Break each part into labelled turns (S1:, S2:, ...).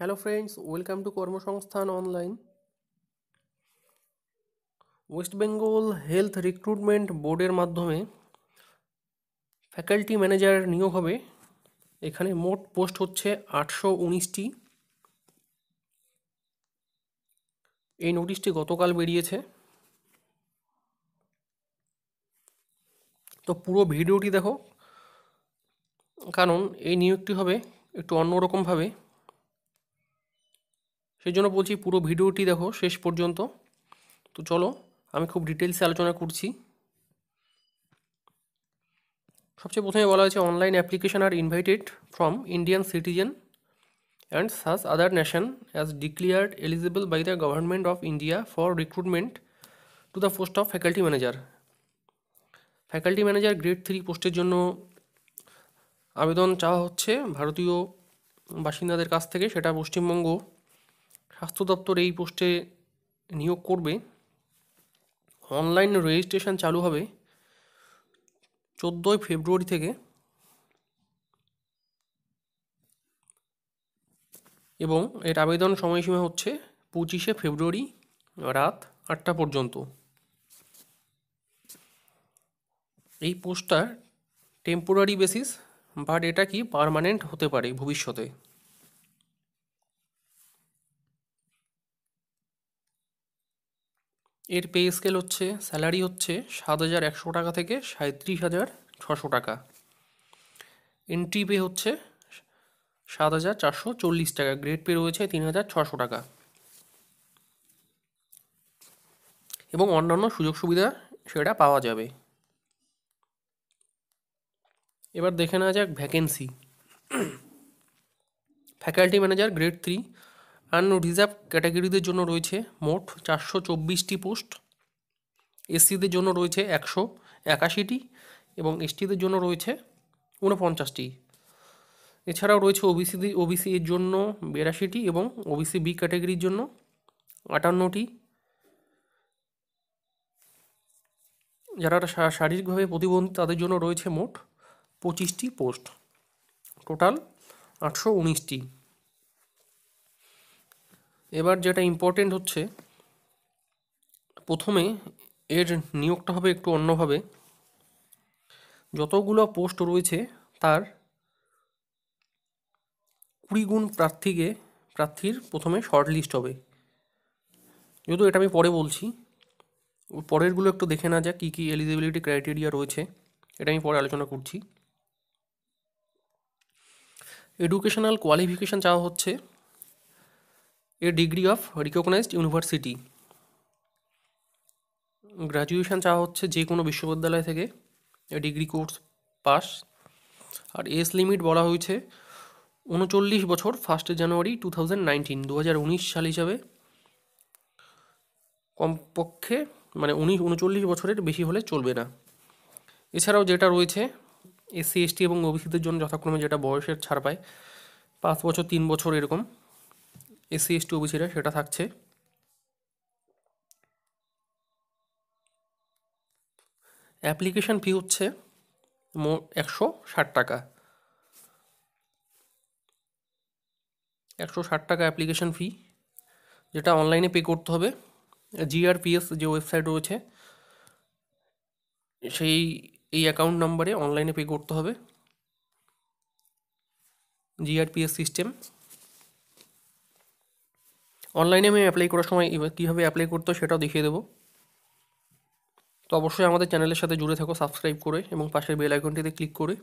S1: Hello friends welcome to কর্মসংস্থান online West Bengal health recruitment বোর্ডের মাধ্যমে ফ্যাকাল্টি ম্যানেজার নিয়োগ হবে। এখানে মোট পোস্ট হচ্ছে আটশো উনিশটি। এই নোটিশটি গতকাল বেরিয়েছে। তো পুরো ভিডিওটি দেখো। কারণ এই নিয়োগটি হবে একটু অন্যরকমভাবে। সেই জন্য বলছি পুরো ভিডিওটি দেখো, শেষ পর্যন্ত। তো চলো, আমি খুব ডিটেলসে আলোচনা করছি। সবচেয়ে প্রথমে বলা হয়েছে, online application are invited from Indian citizen and such other nation as declared eligible by the government of India for recruitment to the post of faculty manager. Faculty manager grade three পোস্টের জন্য আবেদন চাওয়া হচ্ছে ভারতীয় বাসিন্দাদের কাছ থেকে, সেটা পশ্চিমবঙ্গ স্বাস্থ্য দপ্তর এই পোস্টে নিয়োগ করবে। অনলাইন রেজিস্ট্রেশন চালু হবে চোদ্দোই ফেব্রুয়ারি থেকে। এবং এর আবেদন সময়সীমা হচ্ছে পঁচিশে ফেব্রুয়ারি রাত আটটা পর্যন্ত। এই পোস্টটা টেম্পোরারি বেসিস, বাট এটা কি পারমানেন্ট হতে পারে ভবিষ্যতে? এর পে স্কেল হচ্ছে স্যালারি হচ্ছে সাত হাজার একশো টাকা থেকে সাঁত্রিশ হাজার ছশো টাকা। এন্ট্রি পে হচ্ছে সাত হাজার চারশো চল্লিশ টাকা। গ্রেড পে রয়েছে তিন হাজার ছশো টাকা। এবং অন্যান্য সুযোগ সুবিধা সেটা পাওয়া যাবে। এবার দেখে নেওয়া যাক vacancy faculty manager grade three আন রিজার্ভ ক্যাটাগরিদের জন্য রয়েছে মোট চারশো চব্বিশটি পোস্ট এসসিদের জন্য রয়েছে একশো একাশিটি এবং এসটিদের জন্য রয়েছে ঊনপঞ্চাশটি। এছাড়াও রয়েছে ওবিসি ওবিসি এর জন্য বিরাশিটি এবং ওবিসি বি ক্যাটাগরির জন্য আটান্নটি। যারা শারীরিকভাবে প্রতিবন্ধী তাদের জন্য রয়েছে মোট পঁচিশটি পোস্ট টোটাল আটশো উনিশটি। এবার যেটা ইম্পর্টেন্ট হচ্ছে, প্রথমে এর নিয়োগটা হবে একটু অন্যভাবে। যতগুলো পোস্ট রয়েছে, তার কুড়ি গুণ প্রার্থীকে, প্রার্থীর প্রথমে শর্ট লিস্ট হবে। যেহেতু এটা আমি পরে বলছি, পরেরগুলো একটু দেখে না যাক কী কী এলিজিবিলিটি ক্রাইটেরিয়া রয়েছে, এটা আমি পরে আলোচনা করছি। এডুকেশনাল কোয়ালিফিকেশান চাওয়া হচ্ছে। A degree of recognized university graduation চাওয়া হচ্ছে যে কোনো বিশ্ববিদ্যালয় থেকে। এ ডিগ্রি কোর্স পাস আর এজ লিমিট বলা হয়েছে উনচল্লিশ বছর first January two thousand nineteen দু হাজার উনিশ সাল হিসাবে। কমপক্ষে মানে উনিশ, উনচল্লিশ বছরের বেশি হলে চলবে না। এছাড়াও যেটা রয়েছে, এসসি, এসটি এবং ওবিসিদের জন্য যথাক্রমে যেটা বয়সের ছাড় পায়, পাঁচ বছর, তিন বছর এরকম। এসসি এসটি ওবিসিরা সেটা থাকছে। অ্যাপ্লিকেশন ফি হচ্ছে একশো ষাট টাকা। একশো ষাট টাকা অ্যাপ্লিকেশন ফি যেটা অনলাইনে পে করতে হবে। জিআরপিএস যে ওয়েবসাইট রয়েছে, সেই, এই অ্যাকাউন্ট নাম্বারে অনলাইনে পে করতে হবে। জিআরপিএস সিস্টেম অনলাইনে আমি অ্যাপ্লাই করার সময় কীভাবে অ্যাপ্লাই করতে সেটাও দেখিয়ে দেবো। তো অবশ্যই আমাদের চ্যানেলের সাথে জুড়ে থাকো সাবস্ক্রাইব করে এবং পাশের বেল আইকনটিতে ক্লিক করে।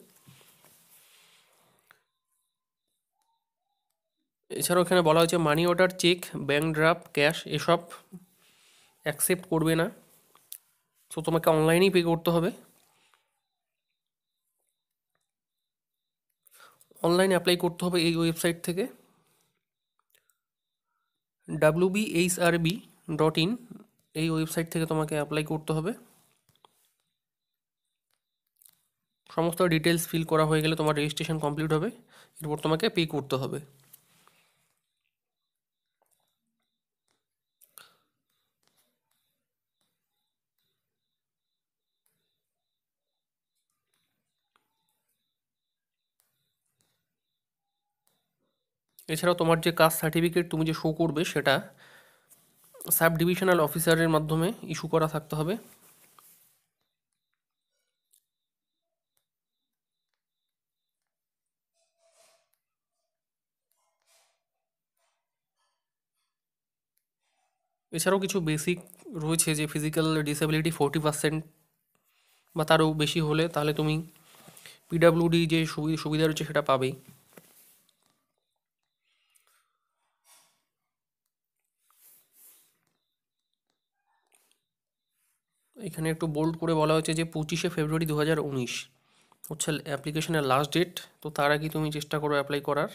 S1: এছাড়াও এখানে বলা হয়েছে money order cheque bank draft cash এসব অ্যাকসেপ্ট করবে না। তো তোমাকে অনলাইনেই পে করতে হবে। অনলাইন অ্যাপ্লাই করতে হবে এই ওয়েবসাইট থেকে। W B H R B dot in এই ওয়েবসাইট থেকে তোমাকে অ্যাপ্লাই করতে হবে। সমস্ত ডিটেলস ফিল করা হয়ে গেলে তোমার রেজিস্ট্রেশন কমপ্লিট হবে। এরপর তোমাকে পে করতে হবে। এছাড়াও তোমার যে কাস্ট সার্টিফিকেট তুমি যে শো করবে সেটা সাব ডিভিশনাল অফিসারের মাধ্যমে ইস্যু করা থাকতে হবে। এছাড়াও কিছু বেসিক রয়েছে যে ফিজিক্যাল ডিসেবিলিটি ফোরটি পার্সেন্ট বা তারও বেশি হলে তাহলে তুমি পিডাব্লিউডি যে সুবিধা রয়েছে সেটা পাবেই। এখানে একটু বোল্ড করে বলা হয়েছে যে পঁচিশে ফেব্রুয়ারি দু হাজার উনিশ। হচ্ছে অ্যাপ্লিকেশনের লাস্ট ডেট তো তার আগে তুমি চেষ্টা করো অ্যাপ্লাই করার।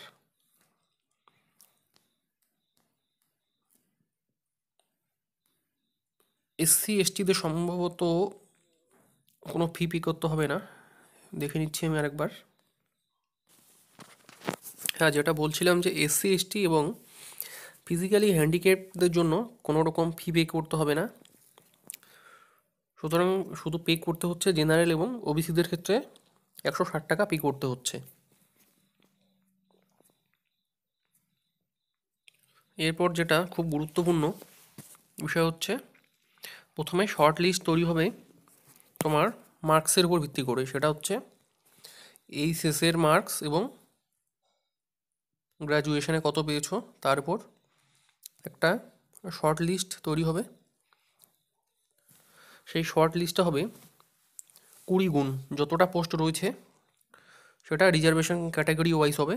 S1: এসসি এসটিদের সম্ভবত কোনো ফি পে করতে হবে না। দেখে নিচ্ছি আমি আরেকবার। হ্যাঁ যেটা বলছিলাম যে এসসি এসটি এবং ফিজিক্যালি হ্যান্ডিক্যাপদের জন্য কোনো রকম ফি পে করতে হবে না। সুতরাং শুধু পে করতে হচ্ছে জেনারেল এবং ওবিসিদের ক্ষেত্রে একশো ষাট টাকা পে করতে হচ্ছে। এরপর যেটা খুব গুরুত্বপূর্ণ বিষয় হচ্ছে, প্রথমে শর্ট লিস্ট তৈরি হবে তোমার মার্কসের উপর ভিত্তি করে। সেটা হচ্ছে এই শেষের মার্কস এবং গ্র্যাজুয়েশনে কত পেয়েছ, তার উপর একটা শর্ট লিস্ট তৈরি হবে। সেই শর্ট লিস্টটা হবে কুড়ি গুণ, যতটা পোস্ট রয়েছে, সেটা রিজার্ভেশন ক্যাটাগরি ওয়াইজ হবে।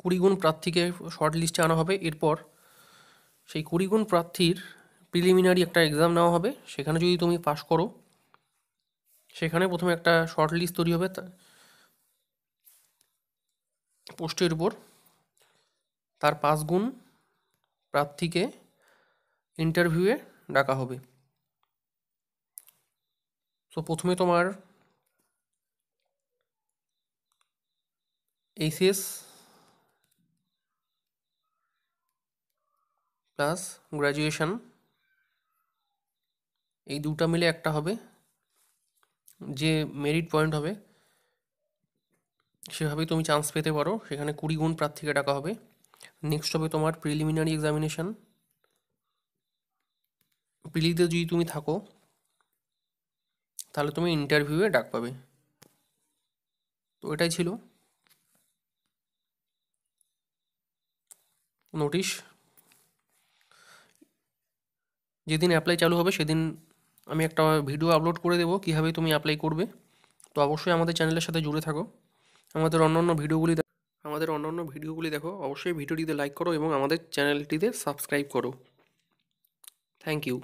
S1: কুড়ি গুণ প্রার্থীকে শর্ট লিস্টে আনা হবে, এরপর সেই কুড়ি গুণ প্রার্থীর প্রিলিমিনারি একটা এক্সাম নেওয়া হবে, সেখানে যদি তুমি পাস করো, সেখানে প্রথমে একটা শর্ট লিস্ট তৈরি হবে পোস্টের উপর। তার পাঁচ গুণ প্রার্থীকে ইন্টারভিউয়ে ডাকা হবে। তো প্রথমে তোমার এইচএস প্লাস গ্র্যাজুয়েশন এই দুটা মিলে একটা হবে। যে মেরিট পয়েন্ট হবে, সেভাবেই তুমি চান্স পেতে পারো। সেখানে কুড়ি গুণ প্রার্থীকে ডাকা হবে। নেক্সট হবে তোমার প্রিলিমিনারি এক্সামিনেশান প্রিলিতে যদি তুমি থাকো, তাহলে তুমি ইন্টারভিউয়ে ডাক পাবে। তো এটাই ছিল। নোটিশ যেদিন অ্যাপ্লাই চালু হবে, সেদিন আমি একটা ভিডিও আপলোড করে দেবো, কীভাবে তুমি অ্যাপ্লাই করবে। তো অবশ্যই আমাদের চ্যানেলের সাথে জুড়ে থাকো। আমাদের অন্যান্য ভিডিওগুলি আমাদের অন্যান্য ভিডিওগুলি দেখো। অবশ্যই ভিডিওটিতে লাইক করো এবং আমাদের চ্যানেলটিতে সাবস্ক্রাইব করো। Thank you